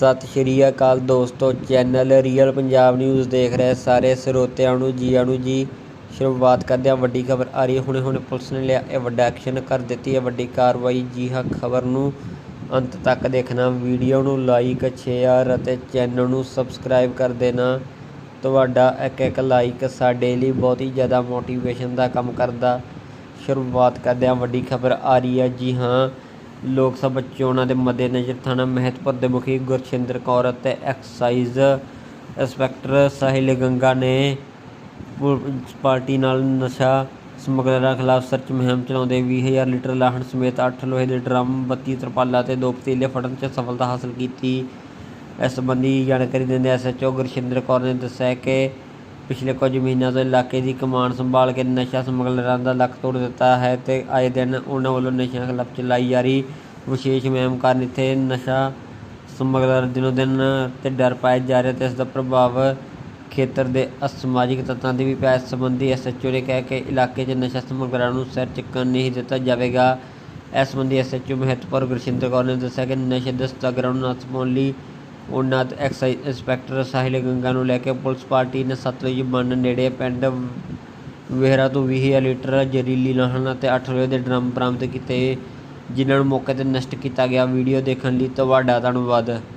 ਸਤਿ ਸ਼੍ਰੀ ਅਕਾਲ ਦੋਸਤੋ, channel real Punjab news ਦੇਖ ਰਹੇ ਸਾਰੇ ਸਰੋਤਿਆਂ ਨੂੰ, ਜੀਆਂ ਨੂੰ ਜੀ। ਸ਼ੁਰੂਆਤ ਕਰਦੇ ਹਾਂ, ਵੱਡੀ ਖਬਰ ਆ ਰਹੀ ਹੈ। ਹੁਣੇ ਹੁਣੇ ਪੁਲਿਸ ਨੇ ਲਿਆ ਇਹ ਵੱਡਾ ਐਕਸ਼ਨ, ਕਰ ਦਿੱਤੀ ਹੈ ਵੱਡੀ ਕਾਰਵਾਈ। ਜੀ ਹਾਂ, ਖਬਰ ਨੂੰ ਅੰਤ ਤੱਕ ਦੇਖਣਾ, ਵੀਡੀਓ ਨੂੰ ਲਾਈਕ ਸ਼ੇਅਰ ਅਤੇ ਚੈਨਲ ਨੂੰ ਸਬਸਕ੍ਰਾਈਬ ਕਰ ਦੇਣਾ। ਤੁਹਾਡਾ ਇੱਕ ਇੱਕ ਲਾਈਕ ਸਾਡੇ ਲਈ ਬਹੁਤ ਹੀ ਜ਼ਿਆਦਾ ਮੋਟੀਵੇਸ਼ਨ ਦਾ ਕੰਮ ਕਰਦਾ। ਸ਼ੁਰੂਆਤ ਕਰਦੇ ਹਾਂ, ਵੱਡੀ ਖਬਰ ਆ ਰਹੀ ਹੈ। ਜੀ ਹਾਂ ਲੋਕ ਸਭਾ ਚੋਣਾਂ ਦੇ ਮੱਦੇਨਜ਼ਰ ਥਾਣਾ ਮਹਿਤਪੁਰ ਦੇ ਮੁਖੀ ਗੁਰਸ਼ਿੰਦਰ ਕੌਰ ਅਤੇ ਐਕਸਾਈਜ਼ ਇੰਸਪੈਕਟਰ ਸਾਹਿਲ ਗੰਗਾ ਨੇ ਪੁਲਿਸ ਪਾਰਟੀ ਨਾਲ ਨਸ਼ਾ ਸਮਗਲਰਾਂ ਖਿਲਾਫ ਸਰਚ ਮੁਹਿੰਮ ਚਲਾਉਂਦੇ 20000 ਲੀਟਰ ਲਾਹਣ ਸਮੇਤ 8 ਲੋਹੇ ਦੇ ਡਰਮ 32 ਤਰਪਾਲਾਂ ਤੇ ਦੋ ਪਤੀਲੇ ਫੜਨ 'ਚ ਸਫਲਤਾ ਹਾਸਲ ਕੀਤੀ। ਇਸ ਸੰਬੰਧੀ ਜਾਣਕਾਰੀ ਦਿੰਦੇ ਐਸਐਚਓ ਗੁਰਸ਼ਿੰਦਰ ਕੌਰ ਨੇ ਦੱਸਿਆ ਕਿ ਪਿਛਲੇ ਕੁਝ ਮਹੀਨਿਆਂ ਤੋਂ ਇਲਾਕੇ ਦੀ ਕਮਾਨ ਸੰਭਾਲ ਕੇ ਨਸ਼ਾ ਸਮਗਲਰਾਂ ਦਾ ਲੱਕ ਤੋੜ ਦਿੱਤਾ ਹੈ ਅਤੇ ਆਏ ਦਿਨ ਉਹਨਾਂ ਵੱਲੋਂ ਨਸ਼ਿਆਂ ਖਿਲਾਫ ਚਲਾਈ ਜਾ ਰਹੀ ਵਿਸ਼ੇਸ਼ ਮੁਹਿੰਮ ਕਾਰਨ ਇੱਥੇ ਨਸ਼ਾ ਸਮਗਲਰ ਦਿਨੋ ਦਿਨ ਤੇ ਡਰ ਪਾਇਆ ਜਾ ਰਿਹਾ ਤੇ ਇਸ ਦਾ ਪ੍ਰਭਾਵ ਖੇਤਰ ਦੇ ਅਸਮਾਜਿਕ ਤੱਤਾਂ ਤੇ ਵੀ ਪਿਆ। ਇਸ ਸੰਬੰਧੀ ਐਸਐਚਓ ਨੇ ਕਿਹਾ ਕਿ ਇਲਾਕੇ 'ਚ ਨਸ਼ਾ ਸਮਗਲਰਾਂ ਨੂੰ ਸਿਰ ਚੁੱਕਣ ਨਹੀਂ ਦਿੱਤਾ ਜਾਵੇਗਾ। ਇਸ ਸੰਬੰਧੀ ਐਸਐਚਓ ਮਹਿਤਪੁਰ ਗੁਰਸ਼ਿੰਦਰ ਕੌਰ ਨੇ ਦੱਸਿਆ ਕਿ ਨਸ਼ੇ ਦੇ ਨੂੰ ਨੱਥ ਪਾਉਣ ਲਈ ਉਹਨਾਂ ਤੇ ਐਕਸਾਈਜ਼ ਇੰਸਪੈਕਟਰ ਸਾਹਿਲ ਗੰਗਾ ਨੂੰ ਲੈ ਕੇ ਪੁਲਿਸ ਪਾਰਟੀ ਨੇ ਸਤਲੁਜ ਬੰਨ ਨੇੜੇ ਪਿੰਡ ਵੇਹਰਾ ਤੋਂ 20000 ਲੀਟਰ ਜ਼ਹਿਰੀਲੀ ਲਾਹਣ ਅਤੇ 8 ਰੁਪਏ ਦੇ ਡਰਮ ਬਰਾਮਦ ਕੀਤੇ, ਜਿਨ੍ਹਾਂ ਨੂੰ ਮੌਕੇ ਤੇ ਨਸ਼ਟ ਕੀਤਾ ਗਿਆ। ਵੀਡੀਓ ਦੇਖਣ ਲਈ ਤੁਹਾਡਾ ਧੰਨਵਾਦ।